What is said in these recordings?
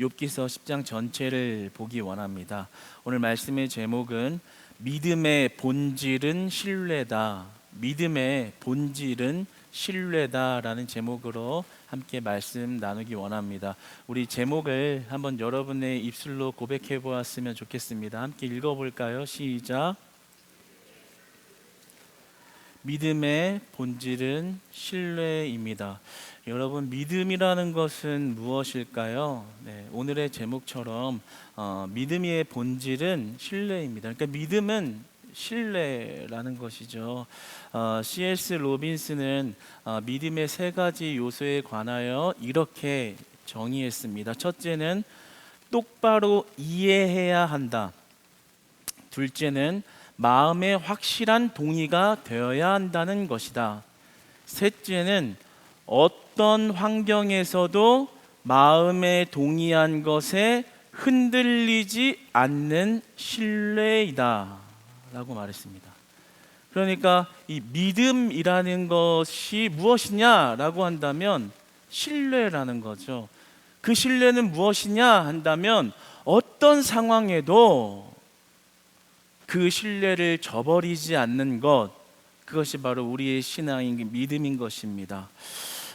욥기서 10장 전체를 보기 원합니다. 오늘 말씀의 제목은 믿음의 본질은 신뢰다. 믿음의 본질은 신뢰다라는 제목으로 함께 말씀 나누기 원합니다. 우리 제목을 한번 여러분의 입술로 고백해 보았으면 좋겠습니다. 함께 읽어 볼까요? 시작. 믿음의 본질은 신뢰입니다. 여러분 믿음이라는 것은 무엇일까요? 네, 오늘의 제목처럼 어, 믿음의 본질은 신뢰입니다. 그러니까 믿음은 신뢰라는 것이죠. 어, C.S. 로빈스는 어, 믿음의 세 가지 요소에 관하여 이렇게 정의했습니다. 첫째는 똑바로 이해해야 한다. 둘째는 마음의 확실한 동의가 되어야 한다는 것이다. 셋째는 어떤 환경에서도 마음에 동의한 것에 흔들리지 않는 신뢰이다. 라고 말했습니다. 그러니까 이 믿음이라는 것이 무엇이냐라고 한다면 신뢰라는 거죠. 그 신뢰는 무엇이냐 한다면 어떤 상황에도 그 신뢰를 저버리지 않는 것 그것이 바로 우리의 신앙인 믿음인 것입니다.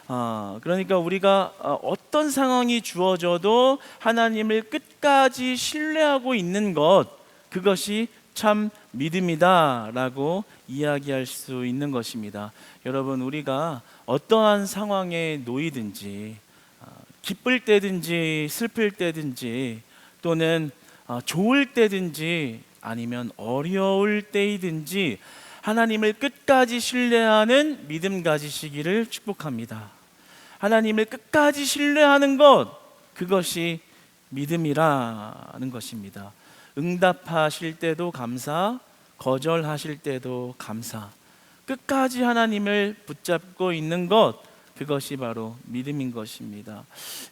아, 그러니까 우리가 어, 어떤 상황이 주어져도 하나님을 끝까지 신뢰하고 있는 것 그것이 참 믿음이다라고 이야기할 수 있는 것입니다. 여러분 우리가 어떠한 상황에 놓이든지 아, 기쁠 때든지 슬플 때든지 또는 아, 좋을 때든지 아니면 어려울 때이든지 하나님을 끝까지 신뢰하는 믿음 가지시기를 축복합니다. 하나님을 끝까지 신뢰하는 것 그것이 믿음이라는 것입니다. 응답하실 때도 감사, 거절하실 때도 감사. 끝까지 하나님을 붙잡고 있는 것 그것이 바로 믿음인 것입니다.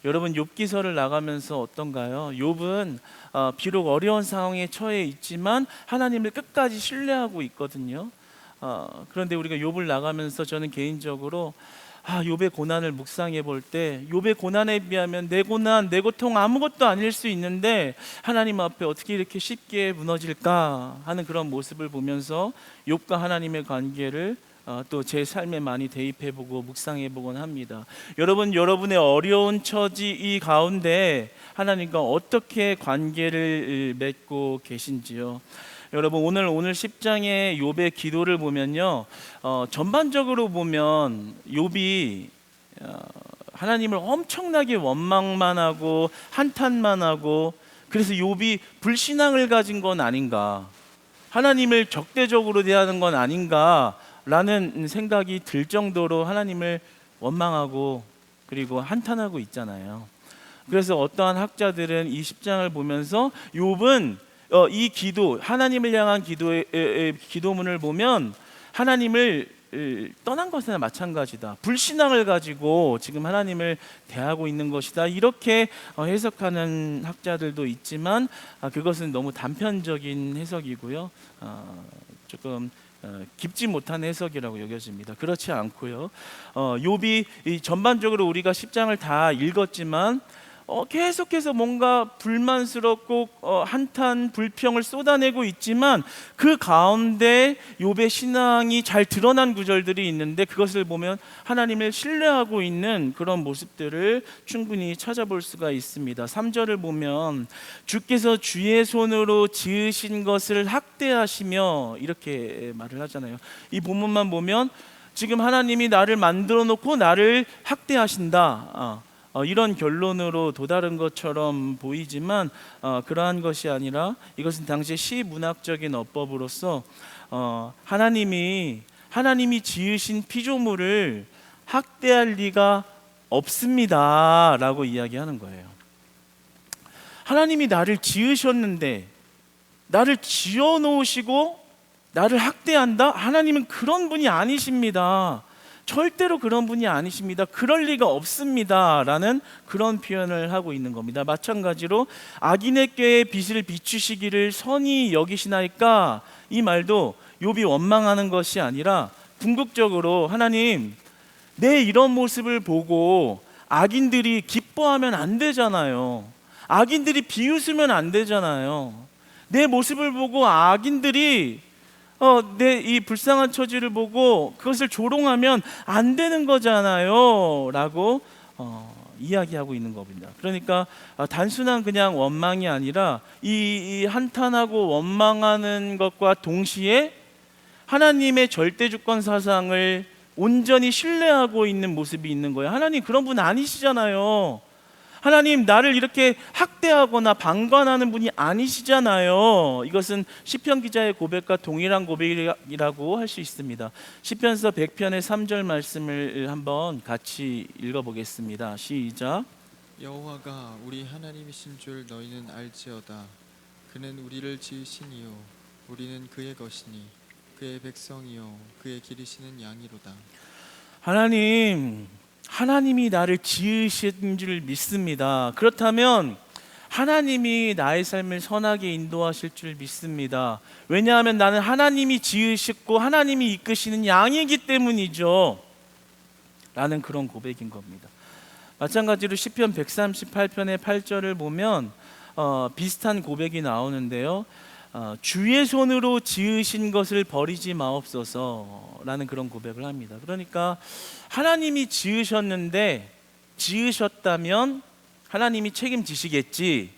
여러분 욥기서를 나가면서 어떤가요? 욥은 어, 비록 어려운 상황에 처해 있지만 하나님을 끝까지 신뢰하고 있거든요. 어, 그런데 우리가 욥을 나가면서 저는 개인적으로 아, 욥의 고난을 묵상해 볼 때 욥의 고난에 비하면 내 고난, 내 고통 아무것도 아닐 수 있는데 하나님 앞에 어떻게 이렇게 쉽게 무너질까 하는 그런 모습을 보면서 욥과 하나님의 관계를 어, 또제 삶에 많이 대입해보고 묵상해보곤 합니다. 여러분, 여러분의 어려운 처지 이 가운데 하나님과 어떻게 관계를 맺고 계신지요? 여러분 오늘 오늘 10장의 욥의 기도를 보면요, 어, 전반적으로 보면 욥이 어, 하나님을 엄청나게 원망만 하고 한탄만 하고 그래서 욥이 불신앙을 가진 건 아닌가? 하나님을 적대적으로 대하는 건 아닌가? 라는 생각이 들 정도로 하나님을 원망하고 그리고 한탄하고 있잖아요. 그래서 어떠한 학자들은 이 10장을 보면서 욥은 어, 이 기도 하나님을 향한 기도의 에, 에, 기도문을 보면 하나님을 에, 떠난 것이나 마찬가지다. 불신앙을 가지고 지금 하나님을 대하고 있는 것이다. 이렇게 어, 해석하는 학자들도 있지만 아, 그것은 너무 단편적인 해석이고요. 어, 조금 어, 깊지 못한 해석이라고 여겨집니다. 그렇지 않고요. 어, 욥이 이 전반적으로 우리가 10장을 다 읽었지만 어, 계속해서 뭔가 불만스럽고 어, 한탄 불평을 쏟아내고 있지만 그 가운데 욥의 신앙이 잘 드러난 구절들이 있는데 그것을 보면 하나님을 신뢰하고 있는 그런 모습들을 충분히 찾아볼 수가 있습니다. 3절을 보면 주께서 주의 손으로 지으신 것을 학대하시며 이렇게 말을 하잖아요. 이 본문만 보면 지금 하나님이 나를 만들어 놓고 나를 학대하신다. 어. 어, 이런 결론으로 도달한 것처럼 보이지만 어, 그러한 것이 아니라 이것은 당시 시문학적인 어법으로서 어, 하나님이 하나님이 지으신 피조물을 학대할 리가 없습니다라고 이야기하는 거예요. 하나님이 나를 지으셨는데 나를 지어 놓으시고 나를 학대한다? 하나님은 그런 분이 아니십니다. 절대로 그런 분이 아니십니다. 그럴 리가 없습니다. 라는 그런 표현을 하고 있는 겁니다. 마찬가지로 악인의 꾀에 빛을 비추시기를 선히 여기시나이까 이 말도 욥이 원망하는 것이 아니라 궁극적으로 하나님 내 이런 모습을 보고 악인들이 기뻐하면 안 되잖아요. 악인들이 비웃으면 안 되잖아요. 내 모습을 보고 악인들이 어, 내 이 불쌍한 처지를 보고 그것을 조롱하면 안 되는 거잖아요. 라고 어, 이야기하고 있는 겁니다. 그러니까 아, 단순한 그냥 원망이 아니라 이, 이 한탄하고 원망하는 것과 동시에 하나님의 절대 주권 사상을 온전히 신뢰하고 있는 모습이 있는 거예요. 하나님 그런 분 아니시잖아요. 하나님 나를 이렇게 학대하거나 방관하는 분이 아니시잖아요. 이것은 시편 기자의 고백과 동일한 고백이라고 할 수 있습니다. 시편서 100편의 3절 말씀을 한번 같이 읽어 보겠습니다. 시작. 여호와가 우리 하나님이신 줄 너희는 알지어다. 그는 우리를 지으시니요 우리는 그의 것이니 그의 백성이요 그의 기르시는 양이로다. 하나님, 하나님이 나를 지으신 줄 믿습니다. 그렇다면 하나님이 나의 삶을 선하게 인도하실 줄 믿습니다. 왜냐하면 나는 하나님이 지으셨고 하나님이 이끄시는 양이기 때문이죠. 라는 그런 고백인 겁니다. 마찬가지로 시편 138편의 8절을 보면 어, 비슷한 고백이 나오는데요. 어, 주의 손으로 지으신 것을 버리지 마옵소서라는 그런 고백을 합니다. 그러니까 하나님이 지으셨는데 지으셨다면 하나님이 책임지시겠지.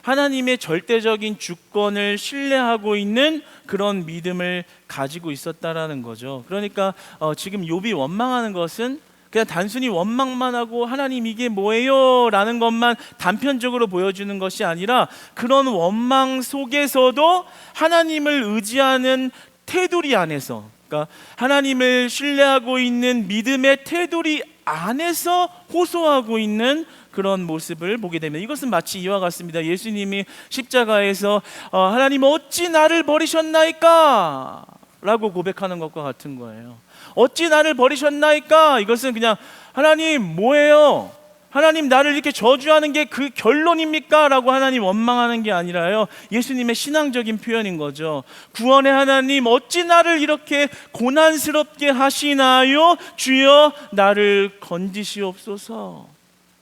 하나님의 절대적인 주권을 신뢰하고 있는 그런 믿음을 가지고 있었다라는 거죠. 그러니까 어, 지금 욥이 원망하는 것은 그냥 단순히 원망만 하고 하나님 이게 뭐예요 라는 것만 단편적으로 보여주는 것이 아니라 그런 원망 속에서도 하나님을 의지하는 테두리 안에서 그러니까 하나님을 신뢰하고 있는 믿음의 테두리 안에서 호소하고 있는 그런 모습을 보게 됩니다. 이것은 마치 이와 같습니다. 예수님이 십자가에서 어, 하나님 어찌 나를 버리셨나이까? 라고 고백하는 것과 같은 거예요. 어찌 나를 버리셨나이까? 이것은 그냥 하나님 뭐예요? 하나님 나를 이렇게 저주하는 게 그 결론입니까? 라고 하나님 원망하는 게 아니라요. 예수님의 신앙적인 표현인 거죠. 구원의 하나님 어찌 나를 이렇게 고난스럽게 하시나요? 주여 나를 건지시옵소서.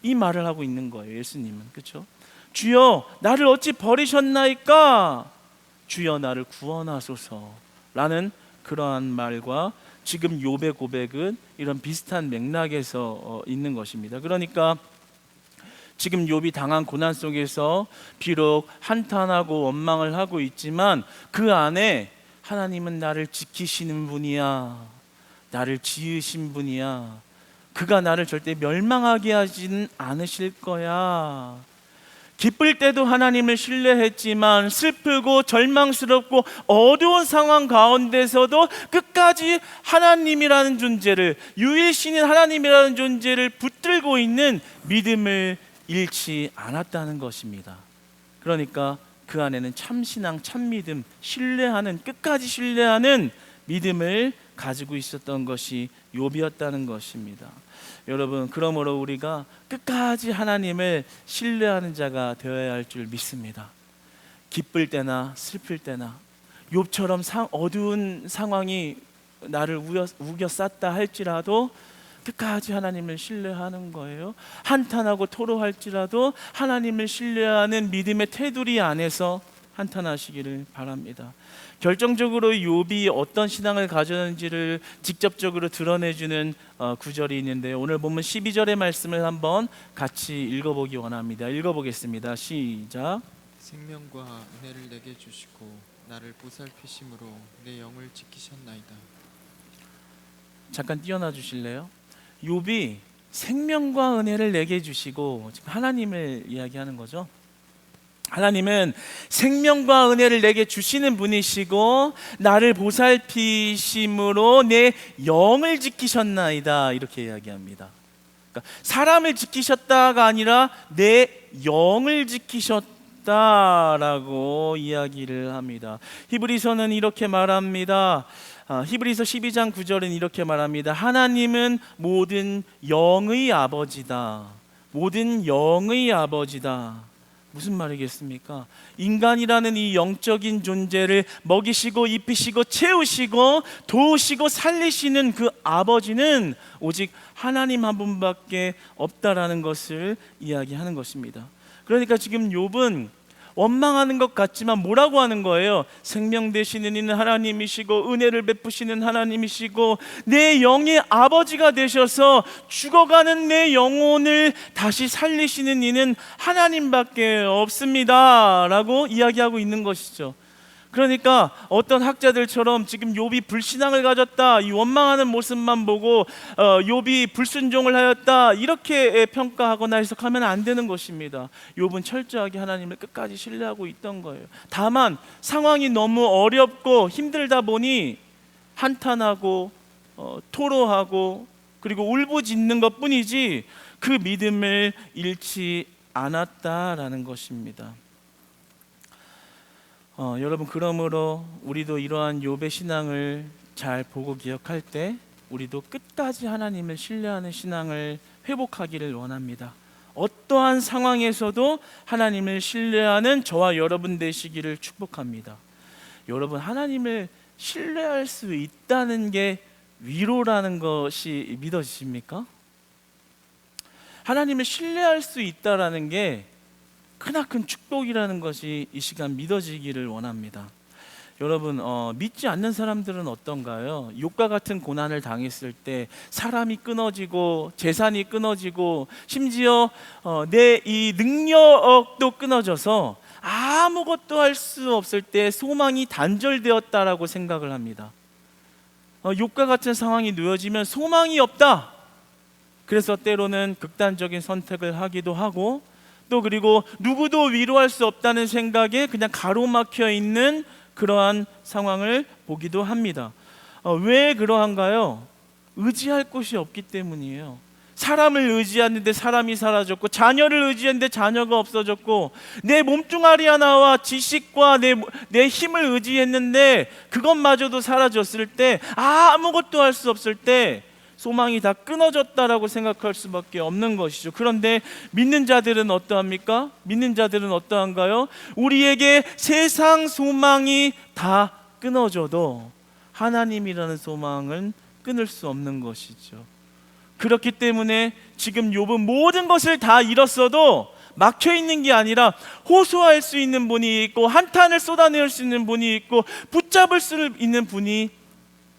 이 말을 하고 있는 거예요. 예수님은. 그렇죠? 주여 나를 어찌 버리셨나이까? 주여 나를 구원하소서. 라는 그러한 말과 지금 욥의 고백은 이런 비슷한 맥락에서 어, 있는 것입니다. 그러니까 지금 욥이 당한 고난 속에서 비록 한탄하고 원망을 하고 있지만 그 안에 하나님은 나를 지키시는 분이야. 나를 지으신 분이야. 그가 나를 절대 멸망하게 하지는 않으실 거야. 기쁠 때도 하나님을 신뢰했지만 슬프고 절망스럽고 어두운 상황 가운데서도 끝까지 하나님이라는 존재를 유일신인 하나님이라는 존재를 붙들고 있는 믿음을 잃지 않았다는 것입니다. 그러니까 그 안에는 참신앙, 참믿음, 신뢰하는 끝까지 신뢰하는 믿음을 가지고 있었던 것이 욥이었다는 것입니다. 여러분, 그러므로 우리가 끝까지 하나님을 신뢰하는 자가 되어야 할 줄 믿습니다. 기쁠 때나 슬플 때나 욥처럼 상, 어두운 상황이 나를 우겨, 우겨 쌌다 할지라도 끝까지 하나님을 신뢰하는 거예요. 한탄하고 토로할지라도 하나님을 신뢰하는 믿음의 테두리 안에서 한탄하시기를 바랍니다. 결정적으로 욥이 어떤 신앙을 가졌는지를 직접적으로 드러내주는 어, 구절이 있는데 오늘 보면 12절의 말씀을 한번 같이 읽어보기 원합니다. 읽어보겠습니다. 시작. 생명과 은혜를 내게 주시고 나를 보살피심으로 내 영을 지키셨나이다. 잠깐 띄어놔 주실래요? 욥이 생명과 은혜를 내게 주시고 지금 하나님을 이야기하는 거죠. 하나님은 생명과 은혜를 내게 주시는 분이시고 나를 보살피심으로 내 영을 지키셨나이다 이렇게 이야기합니다. 그러니까 사람을 지키셨다가 아니라 내 영을 지키셨다라고 이야기를 합니다. 히브리서는 이렇게 말합니다. 아, 히브리서 12장 9절은 이렇게 말합니다. 하나님은 모든 영의 아버지다. 모든 영의 아버지다. 무슨 말이겠습니까? 인간이라는 이 영적인 존재를 먹이시고 입히시고 채우시고 도우시고 살리시는 그 아버지는 오직 하나님 한 분밖에 없다라는 것을 이야기하는 것입니다. 그러니까 지금 욥은 원망하는 것 같지만 뭐라고 하는 거예요? 생명 되시는 이는 하나님이시고 은혜를 베푸시는 하나님이시고 내 영의 아버지가 되셔서 죽어가는 내 영혼을 다시 살리시는 이는 하나님밖에 없습니다라고 이야기하고 있는 것이죠. 그러니까 어떤 학자들처럼 지금 욥이 불신앙을 가졌다 이 원망하는 모습만 보고 어, 욥이 불순종을 하였다 이렇게 평가하거나 해석하면 안 되는 것입니다. 욥은 철저하게 하나님을 끝까지 신뢰하고 있던 거예요. 다만 상황이 너무 어렵고 힘들다 보니 한탄하고 어, 토로하고 그리고 울부짖는 것뿐이지 그 믿음을 잃지 않았다라는 것입니다. 어, 여러분 그러므로 우리도 이러한 욥의 신앙을 잘 보고 기억할 때 우리도 끝까지 하나님을 신뢰하는 신앙을 회복하기를 원합니다. 어떠한 상황에서도 하나님을 신뢰하는 저와 여러분 되시기를 축복합니다. 여러분 하나님을 신뢰할 수 있다는 게 위로라는 것이 믿어지십니까? 하나님을 신뢰할 수 있다라는 게 크나큰 축복이라는 것이 이 시간 믿어지기를 원합니다. 여러분 어, 믿지 않는 사람들은 어떤가요? 욕과 같은 고난을 당했을 때 사람이 끊어지고 재산이 끊어지고 심지어 어, 내이 능력도 끊어져서 아무것도 할 수 없을 때 소망이 단절되었다라고 생각을 합니다. 어, 욕과 같은 상황이 놓여지면 소망이 없다. 그래서 때로는 극단적인 선택을 하기도 하고 또 그리고 누구도 위로할 수 없다는 생각에 그냥 가로막혀 있는 그러한 상황을 보기도 합니다. 어, 왜 그러한가요? 의지할 곳이 없기 때문이에요. 사람을 의지하는데 사람이 사라졌고 자녀를 의지했는데 자녀가 없어졌고 내 몸뚱아리 하나와 지식과 내, 내 힘을 의지했는데 그것마저도 사라졌을 때 아무것도 할 수 없을 때 소망이 다 끊어졌다라고 생각할 수밖에 없는 것이죠. 그런데 믿는 자들은 어떠합니까? 믿는 자들은 어떠한가요? 우리에게 세상 소망이 다 끊어져도 하나님이라는 소망은 끊을 수 없는 것이죠. 그렇기 때문에 지금 욥은 모든 것을 다 잃었어도 막혀 있는 게 아니라 호소할 수 있는 분이 있고 한탄을 쏟아낼 수 있는 분이 있고 붙잡을 수 있는 분이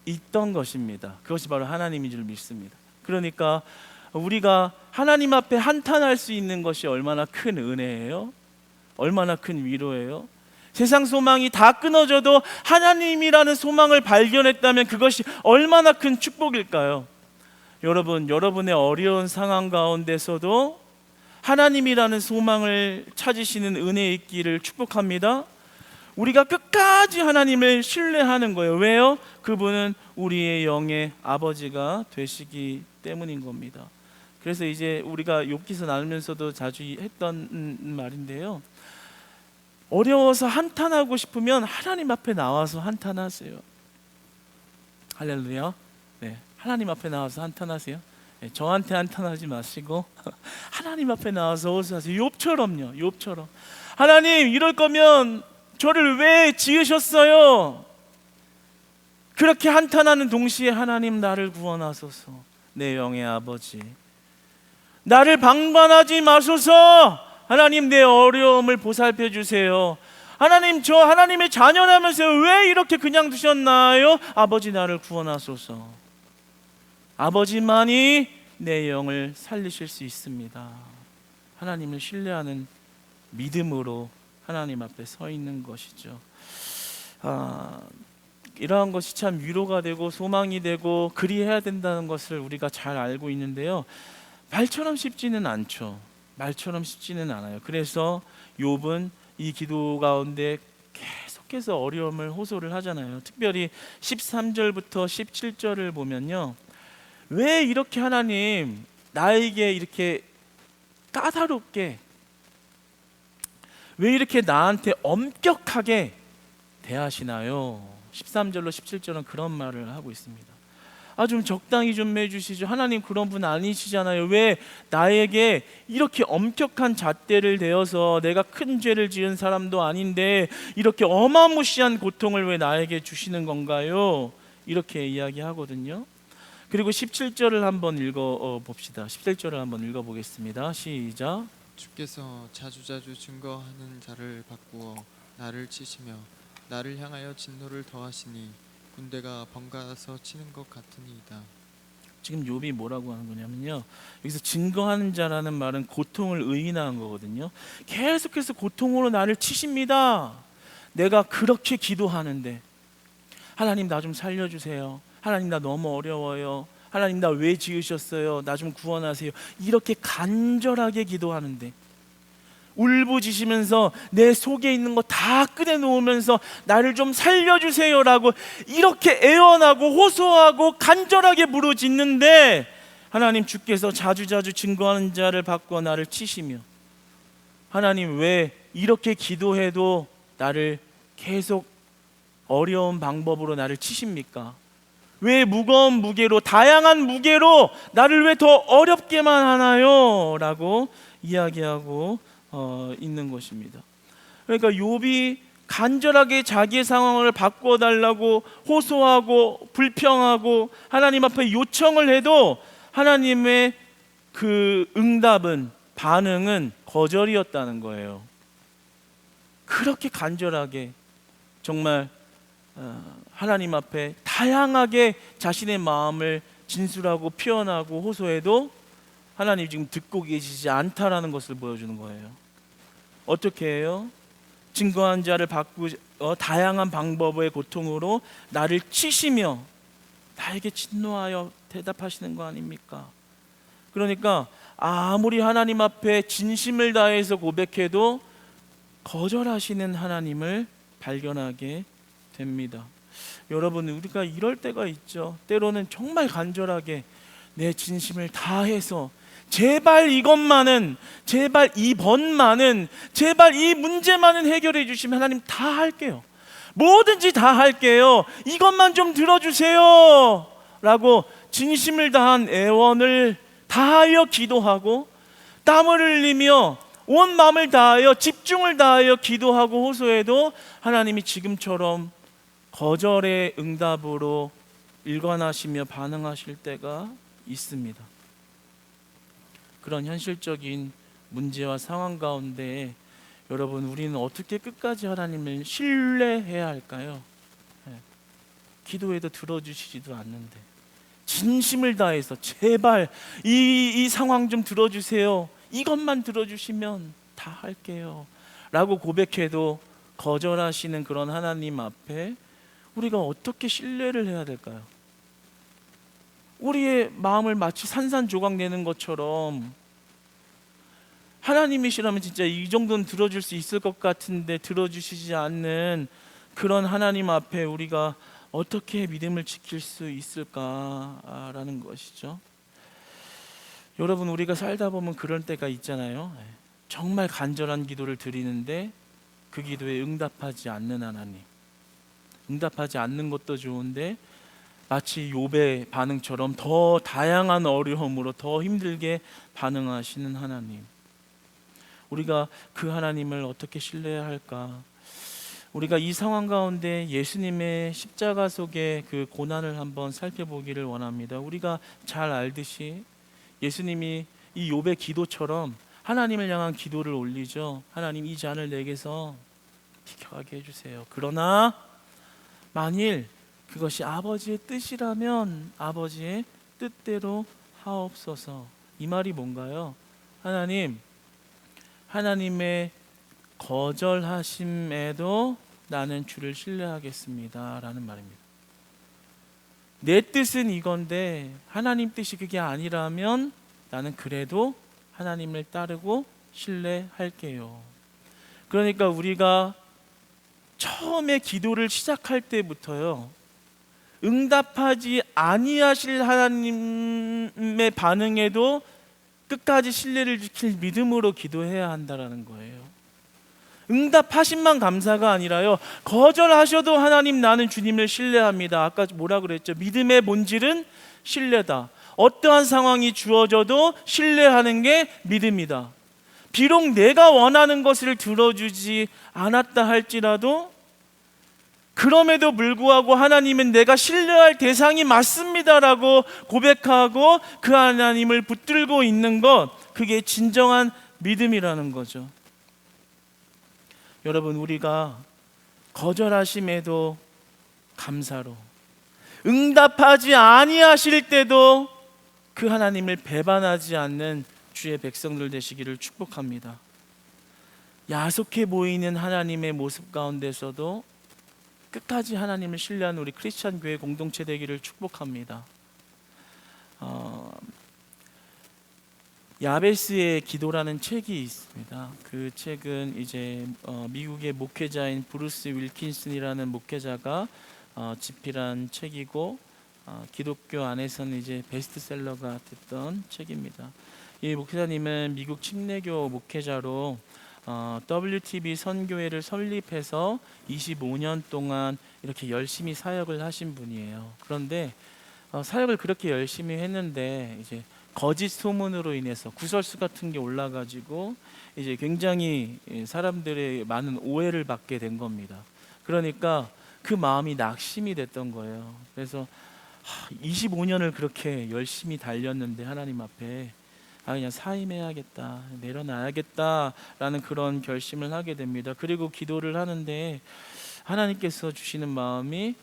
있던 것입니다. 그것이 바로 하나님인 줄 믿습니다. 그러니까 우리가 하나님 앞에 한탄할 수 있는 것이 얼마나 큰 은혜예요? 얼마나 큰 위로예요? 세상 소망이 다 끊어져도 하나님이라는 소망을 발견했다면 그것이 얼마나 큰 축복일까요? 여러분, 여러분의 어려운 상황 가운데서도 하나님이라는 소망을 찾으시는 은혜 있기를 축복합니다. 우리가 끝까지 하나님을 신뢰하는 거예요. 왜요? 그분은 우리의 영의 아버지가 되시기 때문인 겁니다. 그래서 이제 우리가 욥기서 나누면서도 자주 했던 음, 말인데요. 어려워서 한탄하고 싶으면 하나님 앞에 나와서 한탄하세요. 할렐루야. 네, 하나님 앞에 나와서 한탄하세요. 네, 저한테 한탄하지 마시고 하나님 앞에 나와서 호소하세요. 욥처럼요. 욥처럼. 하나님 이럴 거면 저를 왜 지으셨어요? 그렇게 한탄하는 동시에 하나님 나를 구원하소서. 내 영의 아버지. 나를 방관하지 마소서. 하나님 내 어려움을 보살펴 주세요. 하나님 저 하나님의 자녀라면서 왜 이렇게 그냥 두셨나요? 아버지 나를 구원하소서. 아버지만이 내 영을 살리실 수 있습니다. 하나님을 신뢰하는 믿음으로 하나님 앞에 서 있는 것이죠. 아, 이러한 것이 참 위로가 되고 소망이 되고 그리해야 된다는 것을 우리가 잘 알고 있는데요. 말처럼 쉽지는 않죠. 말처럼 쉽지는 않아요. 그래서 욥은 이 기도 가운데 계속해서 어려움을 호소를 하잖아요. 특별히 13절부터 17절을 보면요. 왜 이렇게 하나님 나에게 이렇게 까다롭게 왜 이렇게 나한테 엄격하게 대하시나요? 13절로 17절은 그런 말을 하고 있습니다. 아 좀 적당히 좀 해주시죠. 하나님 그런 분 아니시잖아요. 왜 나에게 이렇게 엄격한 잣대를 대어서 내가 큰 죄를 지은 사람도 아닌데 이렇게 어마무시한 고통을 왜 나에게 주시는 건가요? 이렇게 이야기하거든요. 그리고 17절을 한번 읽어 어, 봅시다. 17절을 한번 읽어 보겠습니다. 시작. 주께서 자주자주 증거하는 자를 바꾸어 나를 치시며 나를 향하여 진노를 더하시니 군대가 번갈아서 치는 것 같으니이다. 지금 욥이 뭐라고 하는 거냐면요. 여기서 증거하는 자라는 말은 고통을 의인화한 거거든요. 계속해서 고통으로 나를 치십니다. 내가 그렇게 기도하는데 하나님 나 좀 살려 주세요. 하나님 나 너무 어려워요. 하나님 나 왜 지으셨어요? 나 좀 구원하세요. 이렇게 간절하게 기도하는데 울부짖으면서 내 속에 있는 거 다 꺼내놓으면서 나를 좀 살려주세요라고 이렇게 애원하고 호소하고 간절하게 부르짖는데 하나님 주께서 자주자주 증거하는 자를 바꾸어 나를 치시며 하나님 왜 이렇게 기도해도 나를 계속 어려운 방법으로 나를 치십니까? 왜 무거운 무게로 다양한 무게로 나를 왜 더 어렵게만 하나요? 라고 이야기하고 어, 있는 것입니다. 그러니까 욥이 간절하게 자기의 상황을 바꿔 달라고 호소하고 불평하고 하나님 앞에 요청을 해도 하나님의 그 응답은 반응은 거절이었다는 거예요. 그렇게 간절하게 정말 어, 하나님 앞에 다양하게 자신의 마음을 진술하고 표현하고 호소해도 하나님 지금 듣고 계시지 않다라는 것을 보여주는 거예요. 어떻게 해요? 증거한 자를 바꾸 어, 다양한 방법의 고통으로 나를 치시며 나에게 진노하여 대답하시는 거 아닙니까? 그러니까 아무리 하나님 앞에 진심을 다해서 고백해도 거절하시는 하나님을 발견하게 됩니다. 여러분 우리가 이럴 때가 있죠. 때로는 정말 간절하게 내 진심을 다해서 제발 이것만은 제발 이번만은 제발 이 문제만은 해결해 주시면 하나님 다 할게요. 뭐든지 다 할게요. 이것만 좀 들어주세요. 라고 진심을 다한 애원을 다하여 기도하고 땀을 흘리며 온 마음을 다하여 집중을 다하여 기도하고 호소해도 하나님이 지금처럼 거절의 응답으로 일관하시며 반응하실 때가 있습니다. 그런 현실적인 문제와 상황 가운데 여러분 우리는 어떻게 끝까지 하나님을 신뢰해야 할까요? 예. 기도해도 들어주시지도 않는데 진심을 다해서 제발 이, 이 상황 좀 들어주세요. 이것만 들어주시면 다 할게요. 라고 고백해도 거절하시는 그런 하나님 앞에 우리가 어떻게 신뢰를 해야 될까요? 우리의 마음을 마치 산산조각 내는 것처럼 하나님이시라면 진짜 이 정도는 들어줄 수 있을 것 같은데 들어주시지 않는 그런 하나님 앞에 우리가 어떻게 믿음을 지킬 수 있을까라는 것이죠. 여러분 우리가 살다 보면 그런 때가 있잖아요. 예. 정말 간절한 기도를 드리는데 그 기도에 응답하지 않는 하나님. 응답하지 않는 것도 좋은데 마치 욥의 반응처럼 더 다양한 어려움으로 더 힘들게 반응하시는 하나님. 우리가 그 하나님을 어떻게 신뢰해야 할까? 우리가 이 상황 가운데 예수님의 십자가 속의 그 고난을 한번 살펴보기를 원합니다. 우리가 잘 알듯이 예수님이 이 욥의 기도처럼 하나님을 향한 기도를 올리죠. 하나님 이 잔을 내게서 비켜가게 해주세요. 그러나 만일 그것이 아버지의 뜻이라면 아버지의 뜻대로 하옵소서. 이 말이 뭔가요? 하나님, 하나님의 거절하심에도 나는 주를 신뢰하겠습니다 라는 말입니다. 내 뜻은 이건데 하나님 뜻이 그게 아니라면 나는 그래도 하나님을 따르고 신뢰할게요. 그러니까 우리가 처음에 기도를 시작할 때부터요. 응답하지 아니하실 하나님의 반응에도 끝까지 신뢰를 지킬 믿음으로 기도해야 한다라는 거예요. 응답하신만 감사가 아니라요. 거절하셔도 하나님 나는 주님을 신뢰합니다. 아까 뭐라 그랬죠? 믿음의 본질은 신뢰다. 어떠한 상황이 주어져도 신뢰하는 게 믿음이다. 비록 내가 원하는 것을 들어주지 않았다 할지라도 그럼에도 불구하고 하나님은 내가 신뢰할 대상이 맞습니다라고 고백하고 그 하나님을 붙들고 있는 것 그게 진정한 믿음이라는 거죠. 여러분 우리가 거절하심에도 감사로 응답하지 아니하실 때도 그 하나님을 배반하지 않는 주의 백성들 되시기를 축복합니다. 야속해 보이는 하나님의 모습 가운데서도 끝까지 하나님을 신뢰하는 우리 크리스천 교회 공동체 되기를 축복합니다. 어, 야베스의 기도라는 책이 있습니다. 그 책은 이제 어, 미국의 목회자인 브루스 윌킨슨이라는 목회자가 어, 집필한 책이고 어, 기독교 안에서는 이제 베스트셀러가 됐던 책입니다. 이 목회자님은 미국 침례교 목회자로 어, WTB 선교회를 설립해서 25년 동안 이렇게 열심히 사역을 하신 분이에요. 그런데 어, 사역을 그렇게 열심히 했는데 이제 거짓 소문으로 인해서 구설수 같은 게 올라가지고 이제 굉장히 예, 사람들의 많은 오해를 받게 된 겁니다. 그러니까 그 마음이 낙심이 됐던 거예요. 그래서 25년을 그렇게 열심히 달렸는데 하나님 앞에 아 그냥 사임해야겠다 내려놔야겠다라는 그런 결심을 하게 됩니다. 그리고 기도를 하는데 하나님께서 주시는 마음이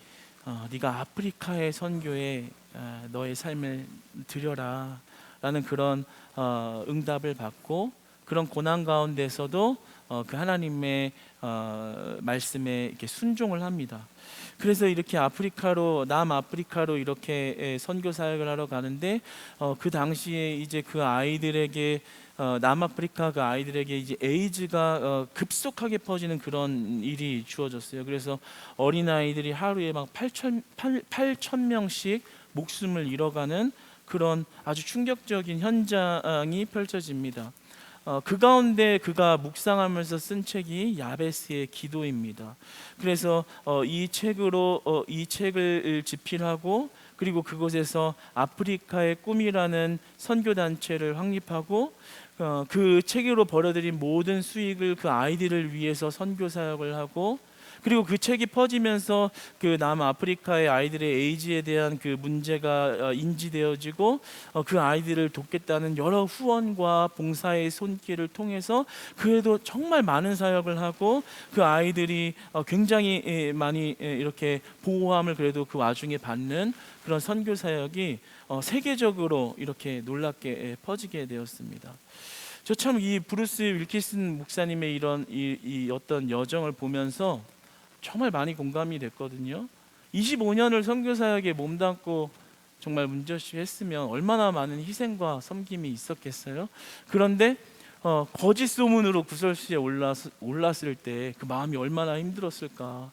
어, 네가 아프리카의 선교에 아, 너의 삶을 드려라라는 그런 어, 응답을 받고 그런 고난 가운데서도 어, 그 하나님의 어, 말씀에 이렇게 순종을 합니다. 그래서 이렇게 아프리카로 남아프리카로 이렇게 에, 선교 사역을 하러 가는데 어, 그 당시에 이제 그 아이들에게 어, 남아프리카 그 아이들에게 이제 에이즈가 어, 급속하게 퍼지는 그런 일이 주어졌어요. 그래서 어린 아이들이 하루에 막 8천 8천 명씩 목숨을 잃어가는 그런 아주 충격적인 현장이 펼쳐집니다. 어, 그 가운데 그가 묵상하면서 쓴 책이 야베스의 기도입니다. 그래서 어, 이 책으로 어, 이 책을 집필하고 그리고 그곳에서 아프리카의 꿈이라는 선교 단체를 확립하고 어, 그 책으로 벌어들인 모든 수익을 그 아이들을 위해서 선교 사역을 하고 그리고 그 책이 퍼지면서 그 남아프리카의 아이들의 에이즈에 대한 그 문제가 어, 인지되어지고 어, 그 아이들을 돕겠다는 여러 후원과 봉사의 손길을 통해서 그래도 정말 많은 사역을 하고 그 아이들이 어, 굉장히 예, 많이 예, 이렇게 보호함을 그래도 그 와중에 받는 그런 선교 사역이 어, 세계적으로 이렇게 놀랍게 예, 퍼지게 되었습니다. 저 참 이 브루스 윌키슨 목사님의 이런 이, 이 어떤 여정을 보면서 정말 많이 공감이 됐거든요. 25년을 선교 사역에 몸담고 정말 문저시 했으면 얼마나 많은 희생과 섬김이 있었겠어요. 그런데 어, 거짓 소문으로 구설수에 올랐, 올랐을 때 그 마음이 얼마나 힘들었을까.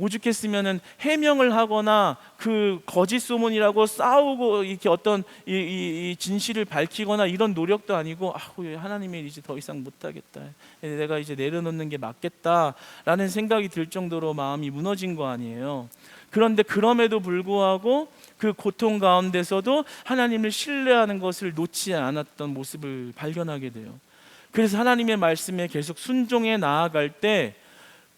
오죽했으면은 해명을 하거나 그 거짓 소문이라고 싸우고 이렇게 어떤 이, 이, 이 진실을 밝히거나 이런 노력도 아니고 아 하나님이 이제 더 이상 못하겠다. 내가 이제 내려놓는 게 맞겠다라는 생각이 들 정도로 마음이 무너진 거 아니에요. 그런데 그럼에도 불구하고 그 고통 가운데서도 하나님을 신뢰하는 것을 놓지 않았던 모습을 발견하게 돼요. 그래서 하나님의 말씀에 계속 순종해 나아갈 때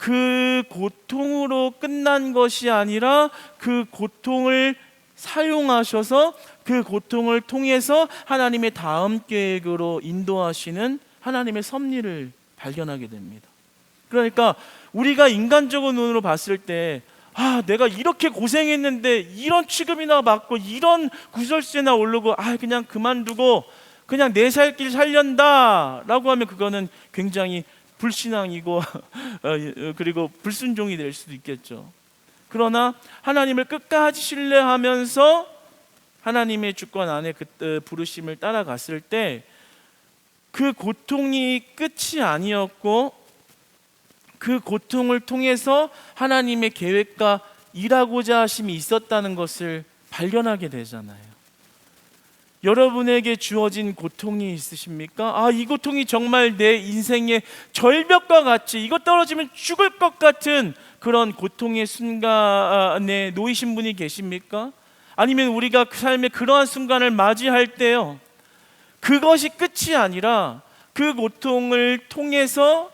그 고통으로 끝난 것이 아니라 그 고통을 사용하셔서 그 고통을 통해서 하나님의 다음 계획으로 인도하시는 하나님의 섭리를 발견하게 됩니다. 그러니까 우리가 인간적인 눈으로 봤을 때 아, 내가 이렇게 고생했는데 이런 취급이나 받고 이런 구설수에나 오르고 아, 그냥 그만두고 그냥 내 살길 살련다라고 하면 그거는 굉장히 불신앙이고 어, 그리고 불순종이 될 수도 있겠죠. 그러나 하나님을 끝까지 신뢰하면서 하나님의 주권 안에 그 어, 부르심을 따라갔을 때 그 고통이 끝이 아니었고 그 고통을 통해서 하나님의 계획과 일하고자 하심이 있었다는 것을 발견하게 되잖아요. 여러분에게 주어진 고통이 있으십니까? 아, 이 고통이 정말 내 인생의 절벽과 같이 이것 떨어지면 죽을 것 같은 그런 고통의 순간에 놓이신 분이 계십니까? 아니면 우리가 그 삶의 그러한 순간을 맞이할 때요. 그것이 끝이 아니라 그 고통을 통해서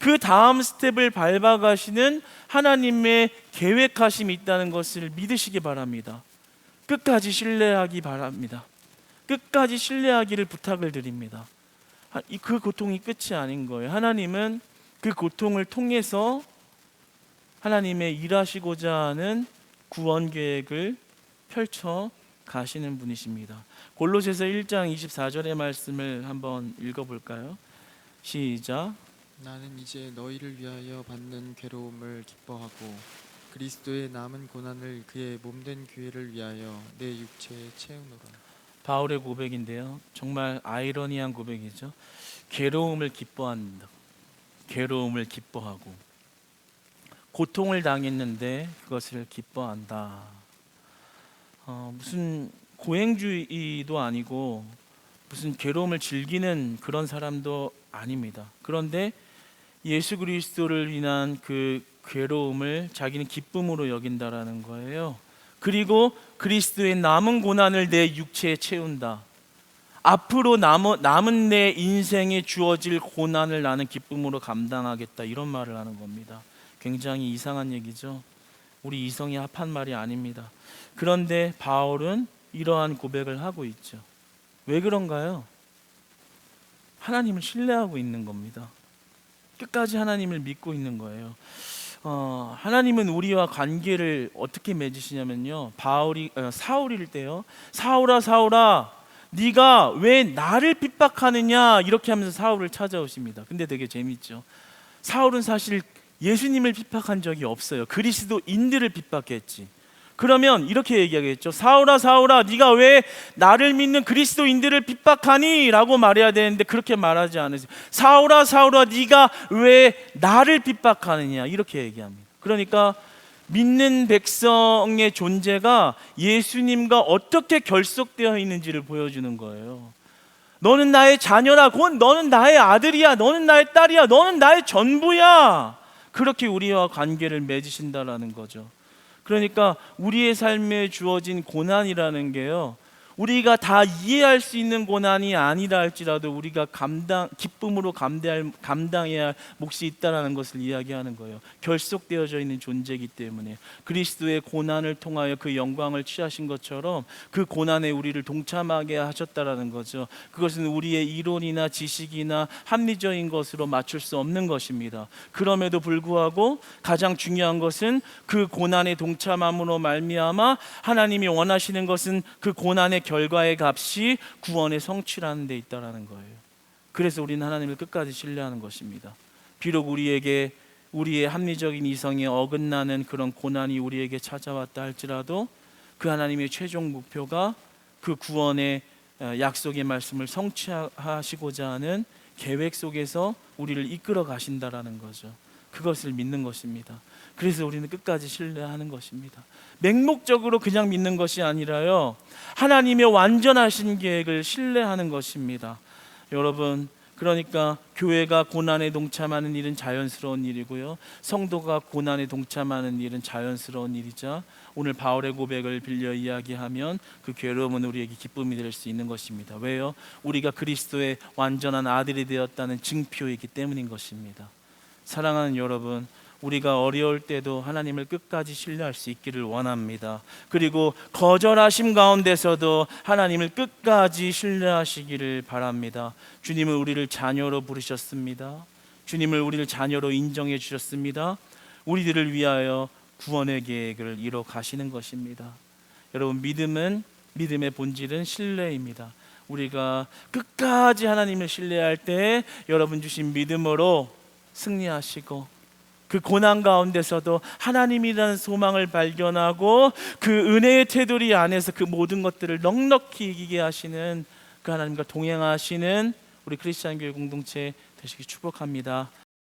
그 다음 스텝을 밟아가시는 하나님의 계획하심이 있다는 것을 믿으시기 바랍니다. 끝까지 신뢰하기 바랍니다. 끝까지 신뢰하기를 부탁을 드립니다. 하- 이- 그 고통이 끝이 아닌 거예요. 하나님은 그 고통을 통해서 하나님의 일하시고자 하는 구원 계획을 펼쳐 가시는 분이십니다. 골로새서 1장 24절의 말씀을 한번 읽어 볼까요? 시작. 나는 이제 너희를 위하여 받는 괴로움을 기뻐하고 그리스도의 남은 고난을 그의 몸된 교회를 위하여 내 육체에 채우노라. 바울의 고백인데요. 정말 아이러니한 고백이죠. 괴로움을 기뻐한다. 괴로움을 기뻐하고 고통을 당했는데 그것을 기뻐한다. 어, 무슨 고행주의도 아니고 무슨 괴로움을 즐기는 그런 사람도 아닙니다. 그런데 예수 그리스도를 인한 그 괴로움을 자기는 기쁨으로 여긴다라는 거예요. 그리고 그리스도의 남은 고난을 내 육체에 채운다. 앞으로 남은, 남은 내 인생에 주어질 고난을 나는 기쁨으로 감당하겠다. 이런 말을 하는 겁니다. 굉장히 이상한 얘기죠. 우리 이성이 합한 말이 아닙니다. 그런데 바울은 이러한 고백을 하고 있죠. 왜 그런가요? 하나님을 신뢰하고 있는 겁니다. 끝까지 하나님을 믿고 있는 거예요. 어, 하나님은 우리와 관계를 어떻게 맺으시냐면요. 바울이 어, 사울일 때요. 사울아 사울아 네가 왜 나를 핍박하느냐 이렇게 하면서 사울을 찾아오십니다. 근데 되게 재밌죠. 사울은 사실 예수님을 핍박한 적이 없어요. 그리스도인들을 핍박했지. 그러면 이렇게 얘기하겠죠. 사울아 사울아 네가 왜 나를 믿는 그리스도인들을 핍박하니?라고 말해야 되는데 그렇게 말하지 않으세요. 사울아 사울아 네가 왜 나를 핍박하느냐 이렇게 얘기합니다. 그러니까 믿는 백성의 존재가 예수님과 어떻게 결속되어 있는지를 보여주는 거예요. 너는 나의 자녀라. 곧 너는 나의 아들이야. 너는 나의 딸이야. 너는 나의 전부야. 그렇게 우리와 관계를 맺으신다라는 거죠. 그러니까 우리의 삶에 주어진 고난이라는 게요. 우리가 다 이해할 수 있는 고난이 아니라 할지라도 우리가 감당 기쁨으로 감대할 감당해야 할 몫이 있다라는 것을 이야기하는 거예요. 결속되어져 있는 존재이기 때문에 그리스도의 고난을 통하여 그 영광을 취하신 것처럼 그 고난에 우리를 동참하게 하셨다라는 거죠. 그것은 우리의 이론이나 지식이나 합리적인 것으로 맞출 수 없는 것입니다. 그럼에도 불구하고 가장 중요한 것은 그 고난에 동참함으로 말미암아 하나님이 원하시는 것은 그 고난의 결과의 값이 구원의 성취라는 데 있다라는 거예요. 그래서 우리는 하나님을 끝까지 신뢰하는 것입니다. 비록 우리에게 우리의 합리적인 이성에 어긋나는 그런 고난이 우리에게 찾아왔다 할지라도 그 하나님의 최종 목표가 그 구원의 어, 약속의 말씀을 성취하시고자 하는 계획 속에서 우리를 이끌어 가신다라는 거죠. 그것을 믿는 것입니다. 그래서 우리는 끝까지 신뢰하는 것입니다. 맹목적으로 그냥 믿는 것이 아니라요. 하나님의 완전하신 계획을 신뢰하는 것입니다. 여러분, 그러니까 교회가 고난에 동참하는 일은 자연스러운 일이고요. 성도가 고난에 동참하는 일은 자연스러운 일이자 오늘 바울의 고백을 빌려 이야기하면 그 괴로움은 우리에게 기쁨이 될 수 있는 것입니다. 왜요? 우리가 그리스도의 완전한 아들이 되었다는 증표이기 때문인 것입니다. 사랑하는 여러분, 우리가 어려울 때도 하나님을 끝까지 신뢰할 수 있기를 원합니다. 그리고 거절하심 가운데서도 하나님을 끝까지 신뢰하시기를 바랍니다. 주님은 우리를 자녀로 부르셨습니다. 주님을 우리를 자녀로 인정해 주셨습니다. 우리들을 위하여 구원의 계획을 이뤄 가시는 것입니다. 여러분 믿음은 믿음의 본질은 신뢰입니다. 우리가 끝까지 하나님을 신뢰할 때 여러분 주신 믿음으로 승리하시고 그 고난 가운데서도 하나님이라는 소망을 발견하고 그 은혜의 테두리 안에서 그 모든 것들을 넉넉히 이기게 하시는 그 하나님과 동행하시는 우리 크리스천 교회 공동체 되시기 축복합니다.